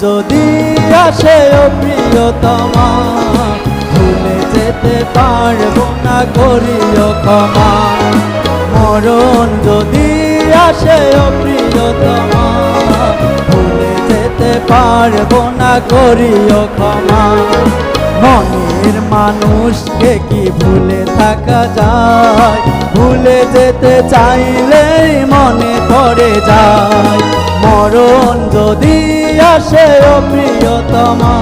যদি আসে ও প্রিয়তমা, ভুলে যেতে পারব না, করিও ক্ষমা। মরণ যদি আসে ও প্রিয়তমা, ভুলে যেতে পারব না, করিও ক্ষমা। মনের মানুষকে কি ভুলে থাকা যায়? ভুলে যেতে চাইলেই মনে পড়ে যায়। মরণ যদি আসে ও প্রিয়তমা।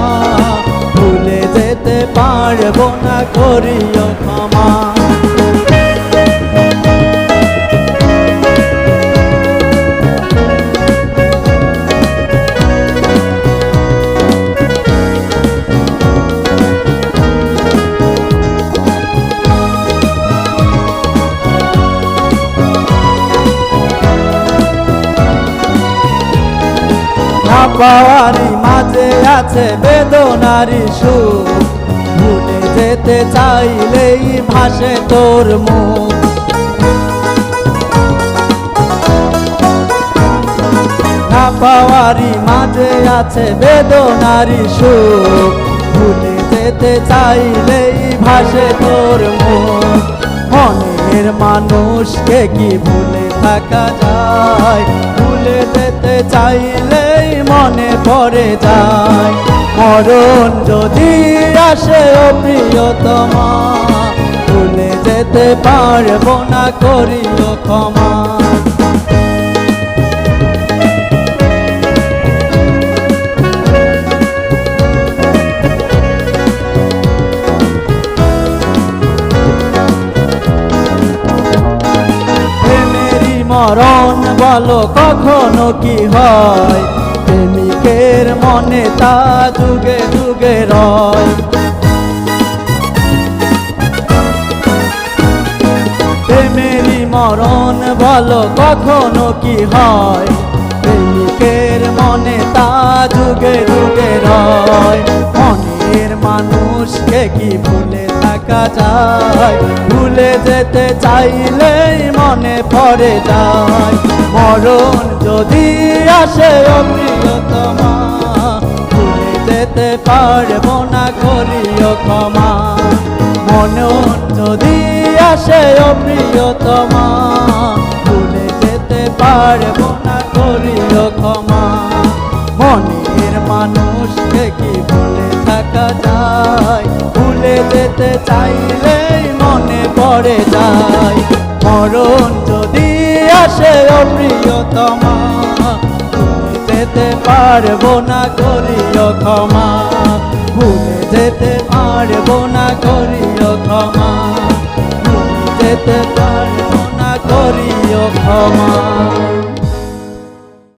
ভুলে যেতে পারব না করিও ক্ষমা। না পাওয়ারই মাঝে আছে বেদনারি সুখ ভুলে যেতে চাইলেই ভাসে তোর মুখ না পাওয়ারই মাঝে আছে বেদনারি সুখ ভুলে যেতে চাইলেই ভাসে তোর মুখ মনের মানুষকে কি ভুলে থাকা যায়? ভুলে যেতে চাইলেই মনে পড়ে যায়। মরণ যদি আসে ও প্রিয়তমা, ভুলে যেতে পারব না, করিও ক্ষমা। মরণ বলো কখনো কি হয়? প্রেমিকের মনে তা যুগে যুগে রয়। প্রেমেরই মরণ বলো, কখনো কি হয়? প্রেমিকের মনে তা যুগে যুগে রয়। মনের মানুষকে কি ভুলে থাকা যায়, ভুলে যেতে চাইলেই মনে পড়ে যায়। মরণ যদি আসে ও প্রিয়তমা ভুলে যেতে পারব না, করিও ক্ষমা। মনন যদি আসে ও প্রিয়তমা ভুলে যেতে পারব না ভুলে যেতে চাইলেই মনে পড়ে যায়। মরণ যদি আসে ও প্রিয়তমা, ভুলে যেতে পারব না করিও ক্ষমা। ভুলে যেতে পারব না করিও ক্ষমা। ভুলে যেতে পারব না করিও ক্ষমা।